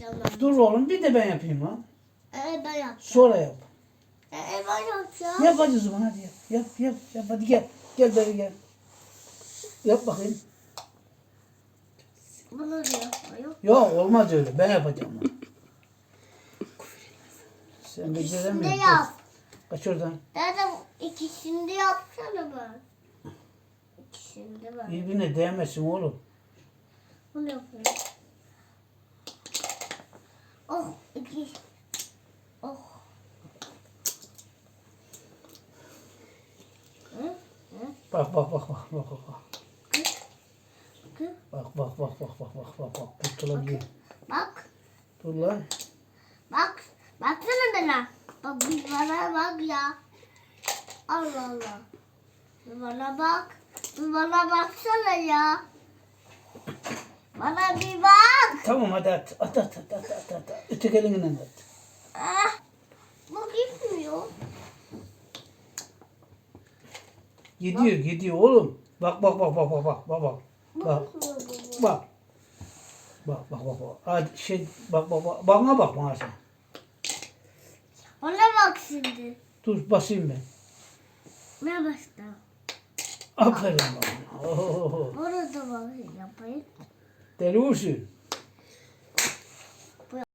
Tamam. Dur oğlum bir de ben yapayım lan. Ee, ben yapacağım. Sonra yap. Ee, ben yapacağım. Yap hadi o zaman hadi yap. Yap yap yap hadi gel. Gel beri gel. Yap bakayım. Bunu da yapayım. Yok olmaz öyle. Ben yapacağım onu. Sen de İkisini de gelemiyorsun. yap. Kaç oradan. Dedem ikisini de yapsana ben. İkisini de ben. Birbirine değmesin oğlum. Bunu yapayım. İki. Oh. Bak bak bak bak bak bak. bak. Bak bak bak bak bak bak bak. Kurtulabiliyor. Bak. Dur lan. Bak. Baksana bana. Bak bana bak ya. Allah Allah. Bana bak. Bana baksana ya. Bana bir bak. Tamam hadi at. At at at at at. at. Öteki elinden at. Ah. Bu gitmiyor. Gidiyor gidiyor oğlum. Bak bak bak bak bak bak bak bak. Bak bak. Bak bak bak bak. Hadi şey bak bak bak. Bana bak bana sen. Ona bak şimdi. Dur basayım ben. Ne başta? Aferin bana. Oo, Orada bak yapayım. deli olsun.